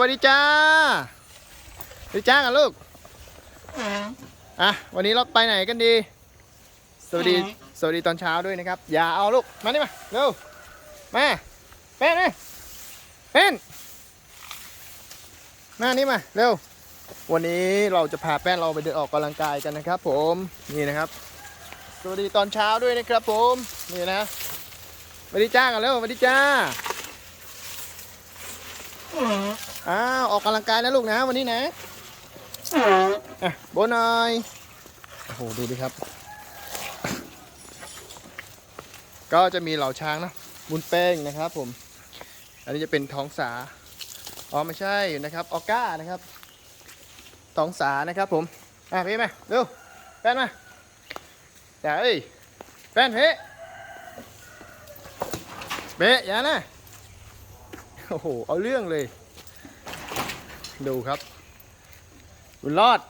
วัสดีจ้าสวัสดีจ้ากันลูก อะ วันนี้เราไปไหนกันดี สวัสดี สวัสดีตอนเช้าด้วยนะครับ อย่าเอาลูก มานี่มา เร็ว มาเป็นมาเป็นมานี่มา เร็ว วันนี้เราจะพาแป้นเราไปเดินออกกำลังกายกันนะครับ ผม นี่นะครับ สวัสดีตอนเช้าด้วยนะครับ ผม นี่นะสวัสดีจ้ากันเร็วสวัสดีจ้า อ้าวออกกำลังกายนะลูกนะวันนี้นะอะโบนอยโอ้โหดูดิครับ ก็จะมีเหล่าช้างนะบุญเป้งนะครับ ผม อันนี้จะเป็นท้องสาอ๋อไม่ใช่นะครับออก้านะครับท้องสานะครับ ผมอะพี่มาเร็วแป้นมาอย่าเอ้ยแป้นเพ่เบะอย่านะ โอ้โห เอาเรื่องเลย ดูครับบุญรอด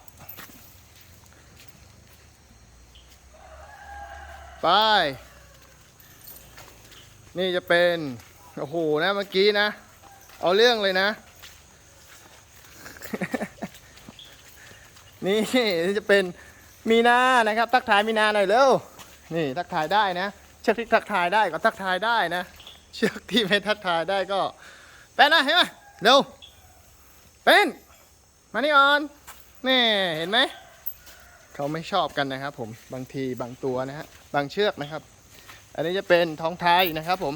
ไป นี่จะเป็น โอ้โห นะเมื่อกี้นะ เอาเรื่องเลยนะนี่นี่จะเป็นมีนานะครับ ทักทายมีนาหน่อยเร็ว นี่ทักทายได้นะ เชือกที่ทักทายได้ก็ทักทายได้นะ เชือกที่ไม่ทักทายได้ก็ แป้นนะเห็นไหมเร็ว เป็น มานี่ออน นี่เห็นไหม เขาไม่ชอบกันนะครับผม บางทีบางตัวนะฮะ บางเชือกนะครับ อันนี้จะเป็นท้องไทยนะครับผม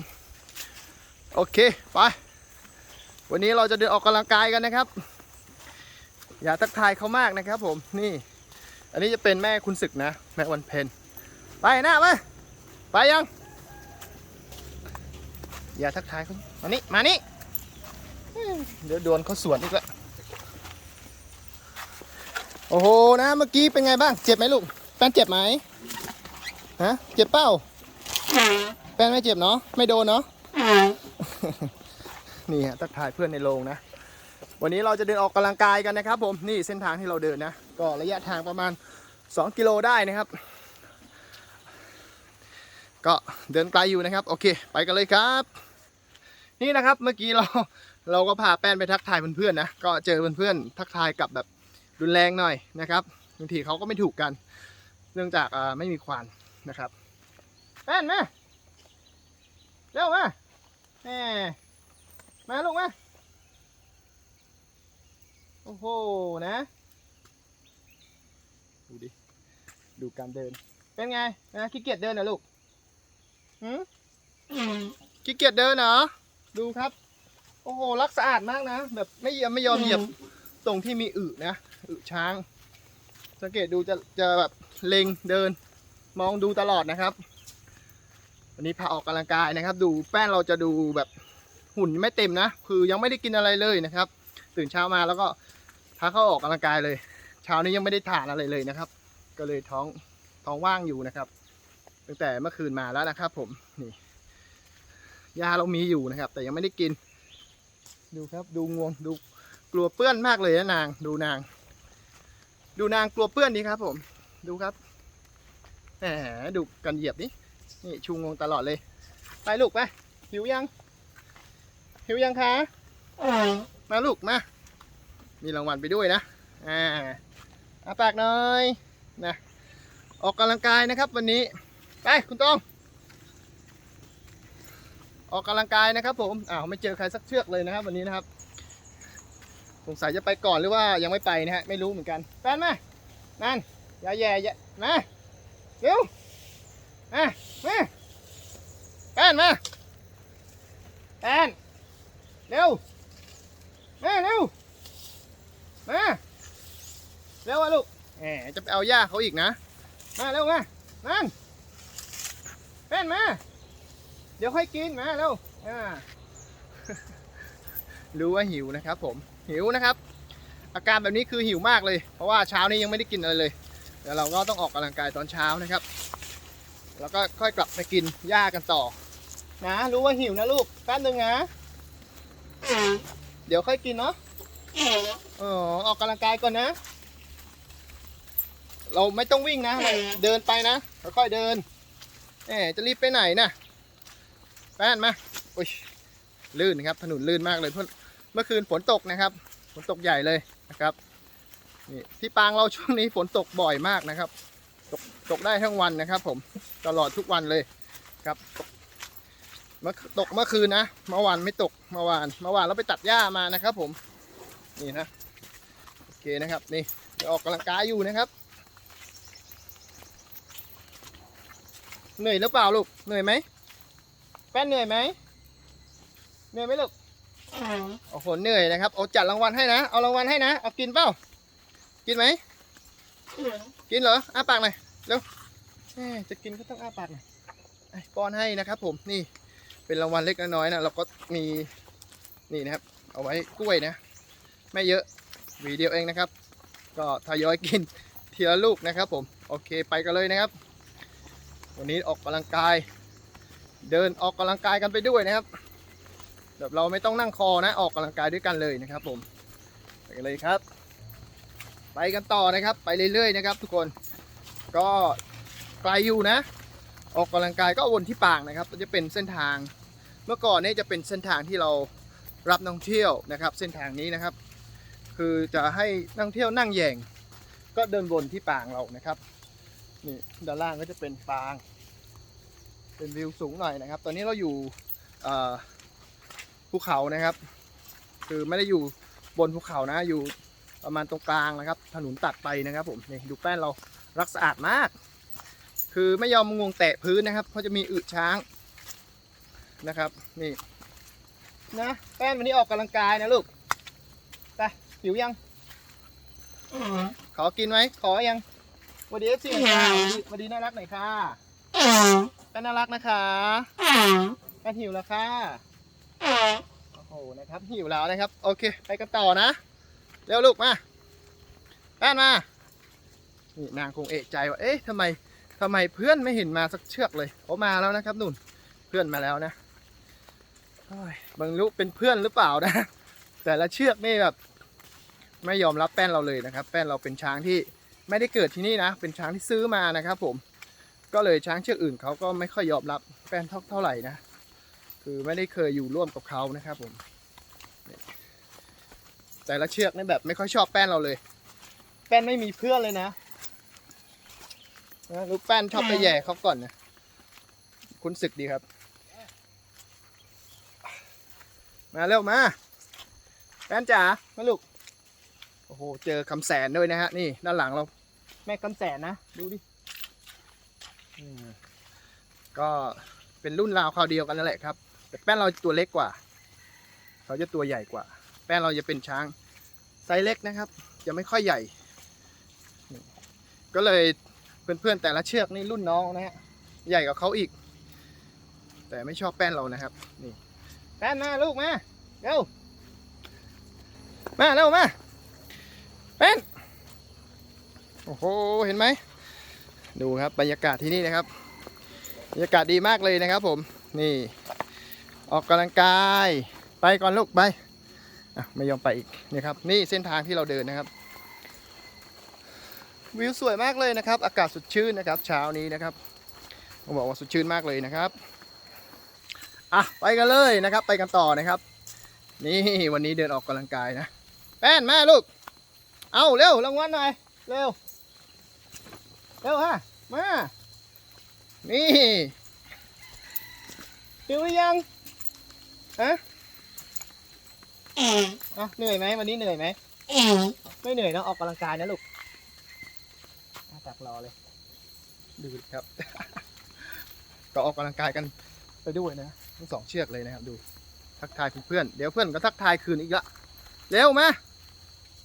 โอเค ไป วันนี้เราจะเดินออกกำลังกายกันนะครับ อย่าทักทายเขามากนะครับผม นี่ อันนี้จะเป็นแม่คุณศึกนะ แม่วันเพ็ญไปหน้าไปไปยัง อย่าทักทายเขามานี่ มานี่ เดี๋ยวโดนเขาสวนอีกแล้วโอ้โหนะเมื่อกี้เป็นไงบ้าง เจ็บไหมลูกแปนเจ็บไหมฮะเจ็บเป้าแปนไม่เจ็บเนาะไม่โดนเนาะนี่ฮะทักทายเพื่อนในโรงนะ วันนี้เราจะเดินออกกำลังกายกันนะครับผมนี่เส้นทางที่เราเดินนะ ก็ระยะทางประมาณ 2 กิโลได้นะครับ ก็เดินไกลอยู่นะครับ โอเค ไปกันเลยครับ นี่นะครับเมื่อกี้เรา เราก็พาแป้นไปทักทายเพื่อนๆนะก็เจอเพื่อนๆทักทายกับแบบรุนแรงหน่อยนะครับบางทีเขาก็ไม่ถูกกัน เนื่องจากไม่มีควานนะครับ แป้นมาเร็วมาแหมมาลูกมาโอ้โหนะ ดูดิ ดูการเดิน เป็นไงนะขี้เกียจเดินเหรอลูกหืมขี้เกียจเดินเหรอ ดูครับ โอ้โหรักสะอาดมากนะ แบบไม่เหยียบไม่ยอมเหยียบตรงที่มีอึนะอึช้าง สังเกตดูจะจะแบบเล็งเดิน มองดูตลอดนะครับ วันนี้พาออกกำลังกายนะครับ ดูแป้นเราจะดูแบบหุ่นไม่เต็มนะ คือยังไม่ได้กินอะไรเลยนะครับ ตื่นเช้ามาแล้วก็พาเข้าออกกำลังกายเลย เช้านี้ยังไม่ได้ทานอะไรเลยนะครับ ก็เลยท้องท้องว่างอยู่นะครับ ตั้งแต่เมื่อคืนมาแล้วนะครับ ผมนี่ยาเรามีอยู่นะครับ แต่ยังไม่ได้กิน ดูครับดูงวงดูกลัวเปื้อนมากเลยนะนาง ดูนาง ดูนางกลัวเปื้อนดีครับ ผม ดูครับแหมดูกันเหยียบนี่นี่ชูงวงตลอดเลย ไปลูกไปหิวยัง หิวยังคะมาลูกมา มีรางวัลไปด้วยนะอ่าอาปากหน่อยนะออกกำลังกายนะครับ วันนี้ ไปคุณต้อง ออกกำลังกายนะครับ ผมอ้าวไม่เจอใครสักเชือกเลยนะครับ วันนี้นะครับสงสัยจะไปก่อนหรือว่ายังไม่ไปนะฮะไม่รู้เหมือนกันแฟนมานั่นอย่าแย่อย่ามาเร็วมามาแฟนมาแฟนเร็วมาเร็วมาเร็วอะลูกแหมจะไปเอาหญ้าเขาอีกนะมาเร็วมานั่นแฟนมา เดี๋ยวค่อยกินมาเร็วอ่ารู้ว่าหิวนะครับผมหิวนะครับ อาการแบบนี้คือหิวมากเลย เพราะว่าเช้านี้ยังไม่ได้กินอะไรเลยเดี๋ยวเราก็ต้องออกกำลังกายตอนเช้านะครับ แล้วก็ค่อยกลับไปกินหญ้ากันต่อ นะ รู้ว่าหิวนะลูกแป๊บนึงนะเดี๋ยวค่อยกินเนาะอ๋อออกกำลังกายก่อนนะ เราไม่ต้องวิ่งนะเราเดินไปนะค่อยๆเดินแหมจะรีบไปไหนนะ แป้นมาโอ้ยลื่นครับถนนลื่นมากเลยเพื่อนเมื่อคืนฝนตกนะครับ ฝนตกใหญ่เลยนะครับนี่ที่ปางเราช่วงนี้ฝนตกบ่อยมากนะครับ ตกตกได้ทั้งวันนะครับ ผมตลอดทุกวันเลยครับตกเมื่อตกเมื่อคืนนะเมื่อวานไม่ตกเมื่อวานเมื่อวานเราไปตัดหญ้ามานะครับ ผมนี่นะโอเคนะครับนี่ออกกำลังกายอยู่นะครับ เหนื่อยหรือเปล่าลูกเหนื่อยไหม ป้นเหนื่อยไหมเหนื่อยไหมลูกโอ้โหเหนื่อยนะครับเอาจัดรางวัลให้นะเอารางวัลให้นะเอากินเปล่ากินไหมกินเหรออ้าปากหน่อยเร็วแม่จะกินก็ต้องอ้าปากหน่อยไอ้ป้อนให้นะครับ ผมนี่เป็นรางวัลเล็กน้อยๆนะเราก็มีนี่นะครับ เอาไว้กล้วยนะ ไม่เยอะหวีเดียวเองนะครับ ก็ทยอยกินทีละลูกนะครับ ผมโอเคไปกันเลยนะครับ วันนี้ออกกำลังกาย เดินออกกำลังกายกันไปด้วยนะครับแบบเราไม่ต้องนั่งคอนะออกกำลังกายด้วยกันเลยนะครับ ผมไปกันเลยครับ ไปกันต่อนะครับ ไปเรื่อยๆนะครับ ทุกคนก็ไกลอยู่นะ ออกกำลังกายก็วนที่ปางนะครับจะเป็นเส้นทางเมื่อก่อนเนี่ยจะเป็นเส้นทางที่เรารับนักท่องเที่ยวนะครับ เส้นทางนี้นะครับ คือจะให้นักท่องเที่ยวนั่งแยงก็เดินวนที่ปางเรานะครับนี่ด้านล่างก็จะเป็นปาง เป็นวิวสูงหน่อยนะครับ ตอนนี้เราอยู่เอ่อภูเขานะครับ คือไม่ได้อยู่บนภูเขานะ อยู่ประมาณตรงกลางนะครับ ถนนตัดไปนะครับ ผมนี่ดูแป้นเรารักสะอาดมาก คือไม่ยอมงวงแตะพื้นนะครับเขาจะมีอึช้างนะครับ นี่นะแป้นวันนี้ออกกำลังกายนะลูกไปหิวยังขอกินไหมขอยังสวัสดีเอฟซีค่ะสวัสดีน่ารักหน่อยค่ะ แป้นน่ารักนะคะแป้นหิวแล้วค่ะ โอ้โห นะครับ หิวแล้วนะครับ โอเค ไปกันต่อนะ เร็วลูกมาแป้นมา นี่นางคงเอะใจว่า เอ๊ะทำไมทำไมเพื่อนไม่เห็นมาสักเชือกเลยเขามาแล้วนะครับนุ่น เพื่อนมาแล้วนะบางรู้เป็นเพื่อนหรือเปล่านะ แต่ละเชือกนี่แบบไม่ยอมรับแป้นเราเลยนะครับ แป้นเราเป็นช้างที่ไม่ได้เกิดที่นี่นะ เป็นช้างที่ซื้อมานะครับผม ก็เลยช้างเชือกอื่นเขาก็ไม่ค่อยยอมรับแป้นเท่าเท่าไหร่นะ คือไม่ได้เคยอยู่ร่วมกับเขานะครับผมแต่ละเชือกนี่แบบไม่ค่อยชอบแป้นเราเลย แป้นไม่มีเพื่อนเลยนะนะลูกแป้นชอบไปแย่เขาก่อนนะคุณศึกดีครับ มาเร็วมาแป้นจ๋ามาลูกโอ้โหเจอคำแสนด้วยนะฮะนี่ด้านหลังเรา แม่คำแสนนะ ดูดิ ก็เป็นรุ่นราวคราวเดียวกันนั่นแหละครับ แต่แป้นเราตัวเล็กกว่า เขาจะตัวใหญ่กว่า แป้นเราจะเป็นช้างไซส์เล็กนะครับ จะไม่ค่อยใหญ่ ก็เลยเพื่อนๆแต่ละเชือกนี่รุ่นน้องนะฮะใหญ่กว่าเขาอีก แต่ไม่ชอบแป้นเรานะครับ นี่ แป้นมาลูกมาเร็วมาเร็วมาแป้นโอ้โหเห็นไหม ดูครับบรรยากาศที่นี่นะครับบรรยากาศดีมากเลยนะครับ ผมนี่ ออกกำลังกายไปก่อนลูกไปไม่ยอมไปอีกนี่ครับ นี่เส้นทางที่เราเดินนะครับ วิวสวยมากเลยนะครับ อากาศสดชื่นนะครับ เช้านี้นะครับต้องบอกว่าสดชื่นมากเลยนะครับอะไปกันเลยนะครับ ไปกันต่อนะครับ นี่วันนี้เดินออกกำลังกายนะ แป้นมาลูก เอาเร็วรางวัลหน่อยเร็ว เร็วฮะมา นี่หิวหรือยังฮะอะเหนื่อยไหมวันนี้เหนื่อยไหมไม่เหนื่อยเนอะออกกำลังกายนะลูกอะตักรอเลย ดูดิครับ ก็ออกกำลังกายกันไปด้วยนะทั้งสองเชือกเลยนะครับ ดู ทักทายเพื่อนๆเดี๋ยวเพื่อนก็ทักทายคืนอีกละเร็วมา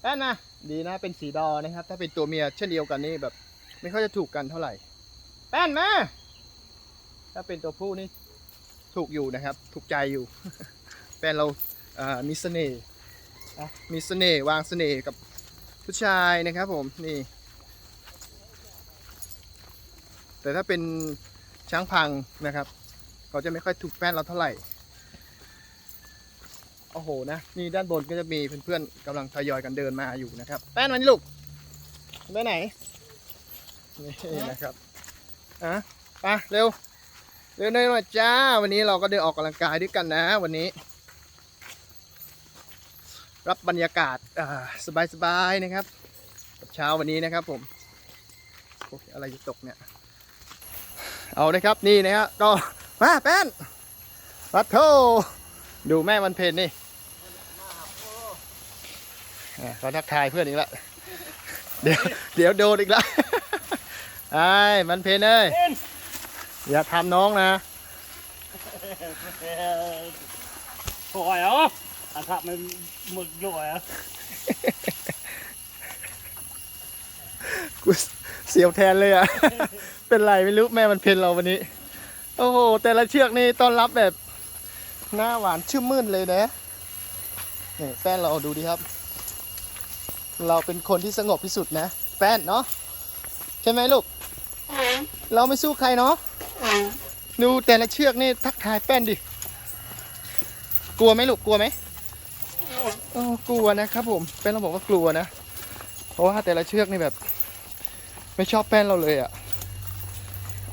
แป้นมาดีนะเป็นสีดอนะครับ ถ้าเป็นตัวเมียเช่นเดียวกันนี่แบบ ไม่ค่อยจะถูกกันเท่าไหร่ แป้นมาถ้าเป็นตัวผู้นี่ถูกอยู่นะครับ ถูกใจอยู่ แป้นเราอ่ามีเสน่ห์อะมีเสน่ห์วางเสน่ห์กับผู้ชายนะครับผมนี่ แต่ถ้าเป็นช้างพังนะครับ เขาจะไม่ค่อยถูกแป้นเราเท่าไหร่โอ้โหนะนี่ด้านบนก็จะมีเพื่อนๆกำลังทยอยกันเดินมาอยู่นะครับ แป้นมานี่ลูกไปไหน นี่นะครับอะไปเร็วเร็วหน่อยจ้า วันนี้เราก็เดินออกกำลังกายด้วยกันนะ วันนี้ รับบรรยากาศอ่าสบายๆนะครับกับ เช้าวันนี้นะครับผมโอ้ยอะไรจะตกเนี่ย เอานะครับนี่นะฮะก็มาแป้นรัดโทดูแม่มันเพนนี่อะเขาทักทายเพื่อนอีกแล้วเดี๋ยวเดี๋ยวโดนอีกแล้ว ไอ้มันเพนเอ้ยอย่าทำน้องนะ Hỏi á À thạ mày mực rồi á กูเสียวแทนเลยอะ เป็นไรไม่รู้แม่มันเพนเราวันนี้ โอ้โห แต่ละเชือกนี่ต้อนรับแบบ หน้าหวานชื่มมื่นเลยนะนี่แป้นเราดูดิครับ เราเป็นคนที่สงบที่สุดนะ แป้นเนาะใช่ไหมลูก เราไม่สู้ใครเนาะดูแต่ละเชือกนี่ทักทายแป้นดิ กลัวไหมลูกกลัวไหมโอ้กลัวนะครับผมแป้นเราบอกว่ากลัวนะ เพราะว่าแต่ละเชือกนี่แบบ ไม่ชอบแป้นเราเลยอะ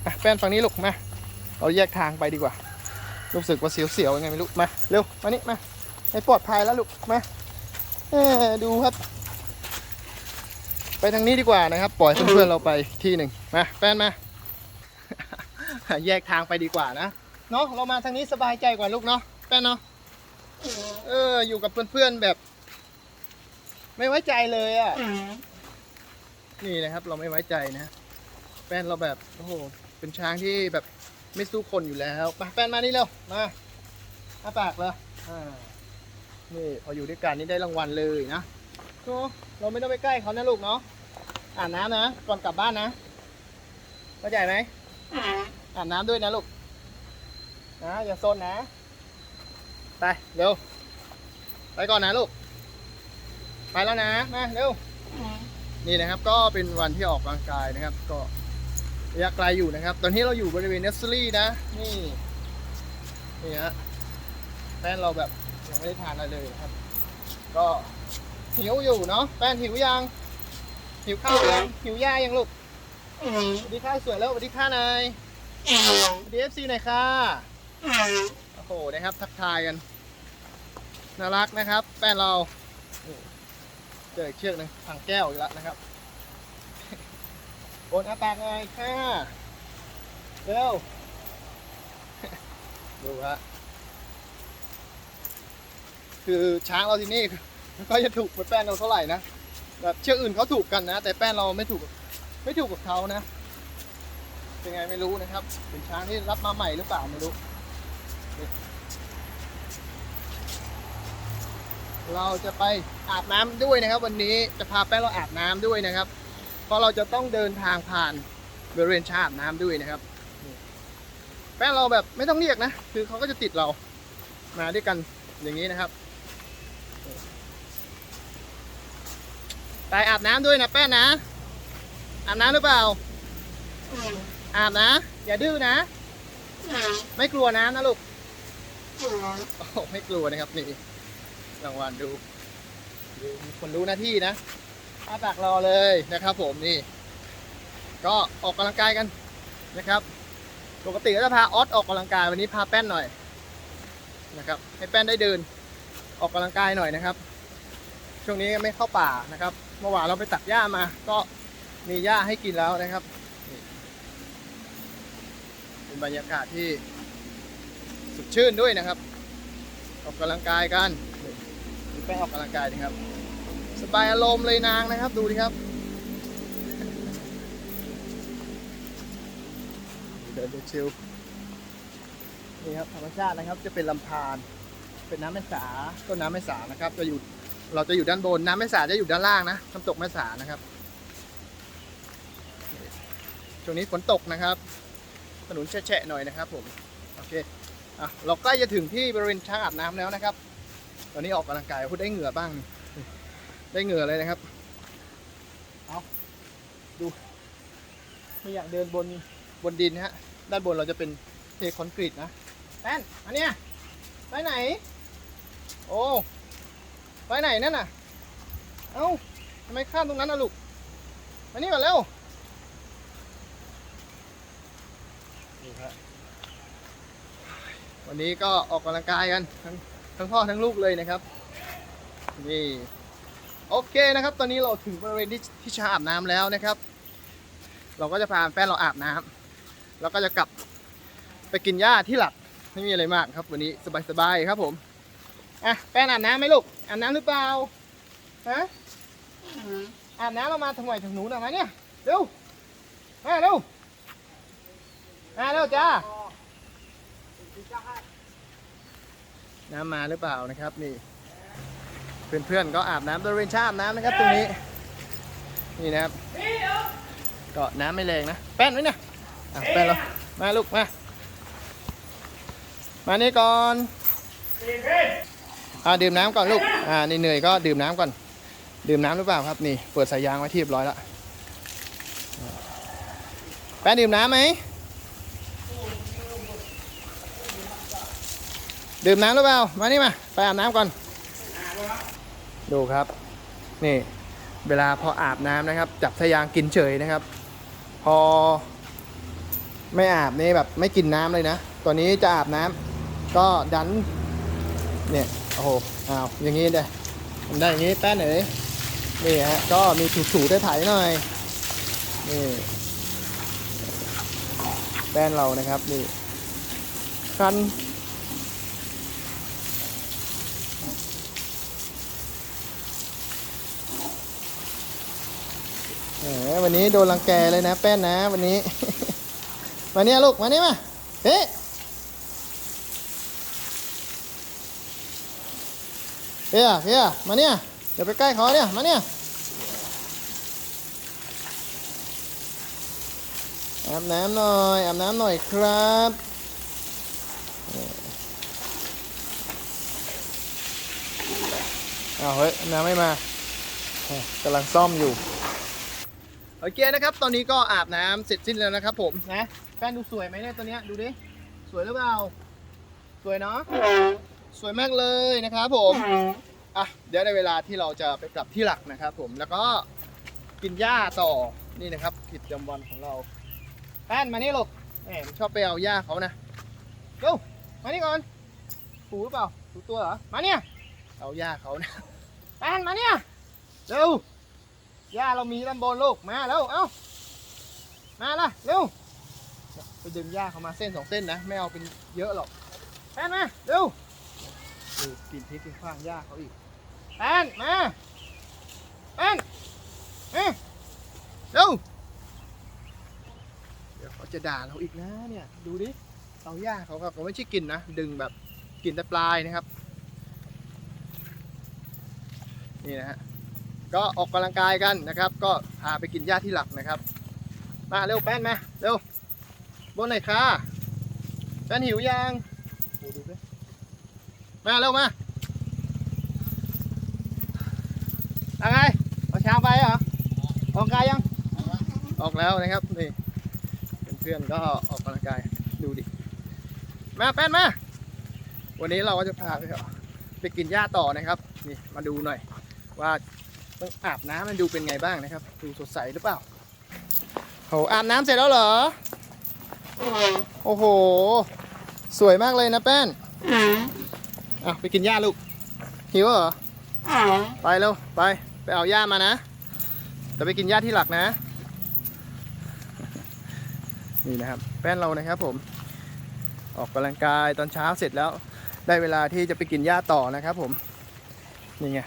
อะแป้นฝั่งนี้ลูกมา เราแยกทางไปดีกว่า รู้สึกว่าเสียวๆยังไงไม่รู้มาเร็วมานี่มาให้ปลอดภัยแล้วลูกมาเอ้อดูครับ ไปทางนี้ดีกว่านะครับ ปล่อยเพื่อนๆเราไปที่หนึ่งมาแป้นมา แยกทางไปดีกว่านะเนาะเรามาทางนี้สบายใจกว่าลูกเนาะแป้นเนาะเออ อยู่กับเพื่อนๆแบบ ไม่ไว้ใจเลยอะนี่นะครับ เราไม่ไว้ใจนะแป้นเราแบบโอ้โหเป็นช้างที่แบบไม่สู้คนอยู่แล้วมาแป้นมานี่เร็วมาอาปากเลยอ่านี่พออยู่ด้วยกันนี่ได้รางวัลเลยนะโอ้เราไม่ต้องไปใกล้เขานะลูกเนาะอ่าบน้ำนะก่อนกลับบ้านนะเข้าใจไหม อาบน้ำด้วยนะลูก นะ อย่าโซนนะ ไป เร็ว ไปก่อนนะลูก ไปแล้วนะ มาเร็ว นี่นะครับก็เป็นวันที่ออกกำลังกายนะครับ ก็ระยะไกลอยู่นะครับ ตอนนี้เราอยู่บริเวณเนสซอรี่นะ นี่ นี่ฮะแป้นเราแบบยังไม่ได้ทานอะไรเลยนะครับ ก็หิวอยู่เนาะ แป้นหิวยัง หิวข้าวยัง หิวหญ้ายังลูกสวัสดีค่ะสวยแล้วสวัสดีค่ะนายสวัส ดีเอฟซีหน่อยค่ะโอ้โหนะครับ ทักทายกัน น่ารักนะครับ แป้นเราเจออีกเชือกหนึ่งทางแก้วอีกแล้วนะครับบนอาปากไงค่ะเร็วดูฮะคือช้างเราที่นี่ไม่ค่อยจะถูกเหมือนแป้นเราเท่าไหร่นะแบบเชือกอื่นเขาถูกกันนะ แต่แป้นเราไม่ถูก ไม่ถูกกับเขานะ เป็นไงไม่รู้นะครับ เป็นช้างที่รับมาใหม่หรือเปล่าไม่รู้ เราจะไปอาบน้ำด้วยนะครับ วันนี้จะพาแป้งเราอาบน้ำด้วยนะครับ เพราะเราจะต้องเดินทางผ่านบริเวณชาอาบน้ำด้วยนะครับ แป้งเราแบบไม่ต้องเรียกนะ คือเขาก็จะติดเรามาด้วยกันอย่างนี้นะครับไปอาบน้ำด้วยนะแป้งนะ อาบน้ำหรือเปล่า อาบนะ อย่าดื้อนะ ไม่กลัวน้ำนะลูกโอ้โหไม่กลัวนะครับนี่รางวัลดูดูมีคนรู้หน้าที่นะอาปากรอเลยนะครับ ผมนี่ ก็ออกกำลังกายกันนะครับ ปกติก็จะพาออสออกกำลังกายวันนี้พาแป้นหน่อยนะครับ ให้แป้นได้เดินออกกำลังกายหน่อยนะครับ ช่วงนี้ไม่เข้าป่านะครับ เมื่อวานเราไปตัดหญ้ามา ก็มีหญ้าให้กินแล้วนะครับนี่เป็น บรรยากาศที่สดชื่นด้วยนะครับ ออกกำลังกายกันมีแป้งออกกำลังกายนะครับ สบายอารมณ์เลยนางนะครับ ดูดิครับเดินดูชิลนี่ครับธรรมชาตินะครับจะเป็นลำธารเป็นน้ำแม่สาต้นน้ำแม่สานะครับ จะอยู่เราจะอยู่ด้านบนน้ำแม่สาจะอยู่ด้านล่างนะน้ำตกแม่สานะครับช่วงนี้ฝนตกนะครับ ถนนแฉะๆหน่อยนะครับผมโอเคอะเราใกล้จะถึงที่บริเวณชางอาบน้ำแล้วนะครับ ตอนนี้ออกกำลังกายพูดได้เหงื่อบ้าง ได้เหงื่อเลยนะครับเอาดูไม่อยากเดินบนบนดินฮะด้านบนเราจะเป็นเทคอนกรีตนะแป้นอันเนี้ยไปไหน โอ้ไปไหนนั่นน่ะ เอ้าทำไมข้ามตรงนั้นน่ะลูกมานี่ก่อนเร็วนี่ครับ วันนี้ก็ออกกำลังกายกันทั้งทั้งพ่อทั้งลูกเลยนะครับนี่โอเคนะครับ ตอนนี้เราถึงบริเวณที่ที่ชาอาบน้ำแล้วนะครับ เราก็จะพาแฟนเราอาบน้ำแล้วก็จะกลับไปกินหญ้าที่หลักไม่มีอะไรมากครับ วันนี้สบายๆครับผมอะแฟนอาบน้ำไหมลูกอาบน้ำหรือเปล่าฮะอาบน้ำเรามาทางไหนทางหนูนอะมาเนี่ยเร็วมาเร็ว มาเร็วจ้าน้ำมาหรือเปล่านะครับนี่ เพื่อนๆก็อาบน้ำบริเวณชาอาบน้ำนะครับตรงนี้ นี่นะครับก็น้ำไม่แรงนะ แป้นไว้เนี่ยอะแป้นเรามาลูกมา มานี่ก่อนอ่าดื่มน้ำก่อนลูกอ่านี่เหนื่อยก็ดื่มน้ำก่อน ดื่มน้ำหรือเปล่าครับนี่เปิดสายยางไว้ที่เรียบร้อยแล้วแป้นดื่มน้ำไหม ดื่มน้ำหรือเปล่า มานี่มา ไปอาบน้ำก่อน ดูครับ นี่ เวลาพออาบน้ำนะครับ จับสายยางกินเฉยนะครับ พอ ไม่อาบนี่แบบไม่กินน้ำเลยนะ ตัวนี้จะอาบน้ำก็ดัน เนี่ย โอ้โหอ้าว อย่างนี้ได้ทำได้อย่างนี้แป้นเอ๋ยนี่ฮะ ก็มีถูๆได้ถ่ายหน่อย นี่แป้นเรานะครับ นี่คัน มวันนี้โดนรังแกเลยนะ แป้นนะ วันนี้ มาเนี่ยลูก มาเนี่มาเฮ้เฮียเฮียมาเนี่ย เดี๋ยวไปใกล้เขาเนี่ย มาเนี่ยอาบน้ำหน่อยอาบน้ำหน่อยครับเอาเฮ้ยน้ำไม่มากำลังซ่อมอยู่ โอเคนะครับ ตอนนี้ก็อาบน้ำเสร็จสิ้นแล้วนะครับ ผมนะแฟนดูสวยไหมเนี่ยตัวเนี้ยดูดิสวยหรือเปล่าสวยเนาะสวยมากเลยนะครับผมอะเดี๋ยวในเวลาที่เราจะไปกลับที่หลักนะครับ ผมแล้วก็กินหญ้าต่อนี่นะครับกิดจวัตรของเราแป้นมานี่ลูกแหมมันชอบไปเอาหญ้าเขานะเร็วมานี่ก่อนถูหรือเปล่าถูตัวเหรอมาเนี่ยเอาหญ้าเขานะแป้นมาเนี่ยเร็ว ย่าเรามีด้านบนลูก มาแล้ว เอ้า มาละเร็ว ไปดึงหญ้าเขามาเส้นสองเส้นนะ ไม่เอาเป็นเยอะหรอกแป้นมาเร็วดูกินพริกกินข้างหญ้าเขาอีกแป้นมาแป้นเอ้ยเร็ว เดี๋ยวเขาจะด่าเราอีกนะเนี่ย ดูดิเอาหญ้าเขาครับเขาไม่ใช่กินนะ ดึงแบบกินแต่ปลายนะครับ นี่นะฮะ ก็ออกกำลังกายกันนะครับ ก็พาไปกินหญ้าที่หลักนะครับ มาเร็วแป้นมาเร็วบนไหนคะแป้นหิวยังมาเร็วมาอะไรเอาช้างไปเหรอออกกำลังกายยัง ออกแล้วนะครับนี่เพื่อนๆก็ออกกำลังกายดูดิมาแป้นมาวันนี้เราก็จะพาไปไปกินหญ้าต่อนะครับ นี่มาดูหน่อยว่า องอาบน้ำมันดูเป็นไงบ้างนะครับ ดูสดใสหรือเปล่าโหอาบน้ำเสร็จแล้วเหรอ โอ้โห สวยมากเลยนะแป้นอะไปกินหญ้าลูก หิวเหรอ ไปเร็วไป ไปเอาหญ้ามานะแต่ไปกินหญ้าที่หลักนะ นี่นะครับ แป้นเรานะครับผม ออกกำลังกายตอนเช้าเสร็จแล้ว ได้เวลาที่จะไปกินหญ้าต่อนะครับผม นี่ไง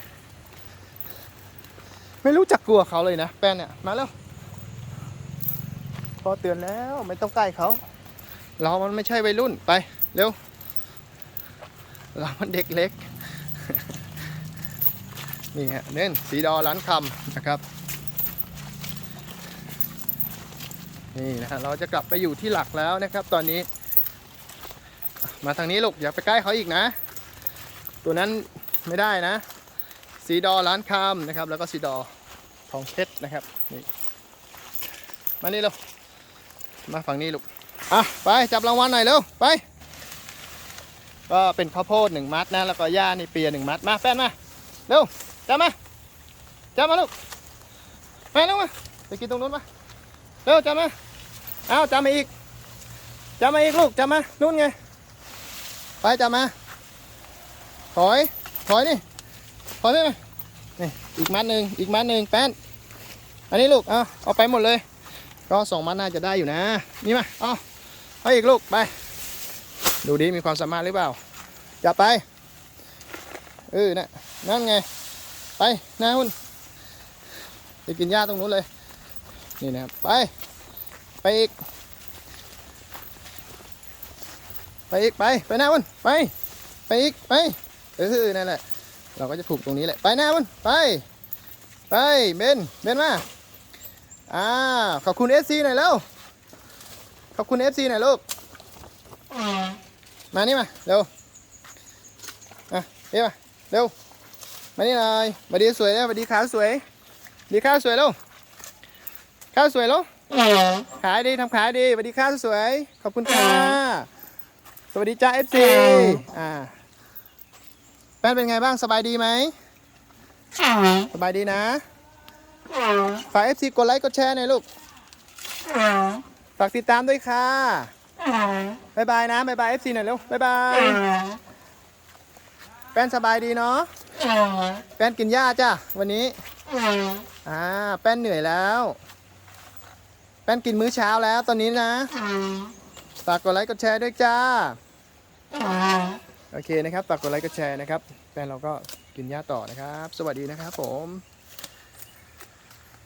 ไม่รู้จักกลัวเขาเลยนะแป้นเนี่ยมาแล้วพอเตือนแล้วไม่ต้องใกล้เขา เรามันไม่ใช่วัยรุ่นไปเร็ว เรามันเด็กเล็ก นี่ฮะเน้นสีดอร้านคำนะครับ นี่นะฮะเราจะกลับไปอยู่ที่หลักแล้วนะครับ ตอนนี้ มาทางนี้ลูกอย่าไปใกล้เขาอีกนะ ตัวนั้นไม่ได้นะ สีดอร้านคำนะครับ แล้วก็สีดอทองเพชรนะครับนี่มานี่เร็วมาฝั่งนี้ลูกอะไปจับรางวัลหน่อยเร็วไป ก็เป็นข้าวโพดหนึ่งมัดนะแล้วก็หญ้านี่เปียหนึ่งมัดมาแป้นมาเร็วจับมาจับมาลูกไปเร็วมาไปกินตรงนู้นมาเร็วจับมาเอาจับมาอีกจับมาอีกลูกจับมานู่นไงไปจับมาถอยถอยนี่ ถอยไปไหมนี่อีกมัดหนึ่งอีกมัดหนึ่งแป้นอันนี้ลูก เอาเอาไปหมดเลย ก็สองมัดน่าจะได้อยู่นะ นี่มา เอาเอาอีกลูก ไป ดูดิ มีความสามารถหรือเปล่า จับไป เออนะนั่นไง ไปนะคุณไปกินหญ้าตรงนู้นเลย นี่นะครับ ไป ไปอีก ไปอีก ไป ไปน้าคุณไป ไปอีก ไป เออ นั่นแหละ เราก็จะถูกตรงนี้แหละ ไปหน้าคุณไป ไปเบนเบนมาอ่าขอบคุณ FC หน่อยแล้ว ขอบคุณ FC หน่อยลูก มานี่มา เร็วอะเรียกมาเร็ว มานี่หน่อยมาดีสวยแล้วมาดีขาวสวย ดีข้าวสวยแล้วข้าวสวยแล้วขายดีทำขายดีสวัสดีข้าวสวย ขอบคุณค่ะ สวัสดีจ้า FC อ่า แป้นเป็นไงบ้างสบายดีไหมสบายดีนะฝาก FC กดไลค์กดแชร์หน่อยลูกฝากติดตามด้วยค่ะบายบายนะบายบาย FC หน่อยเร็วบายบายแป้นสบายดีเนาะแป้นกินหญ้าจ้ะวันนี้อ่าแป้นเหนื่อยแล้ว แป้นกินมื้อเช้าแล้วตอนนี้นะฝากกดไลค์กดแชร์ด้วยจ้า โอเคนะครับฝากกดไลค์กดแชร์นะครับแฟนเราก็กินหญ้าต่อนะครับ สวัสดีนะครับผม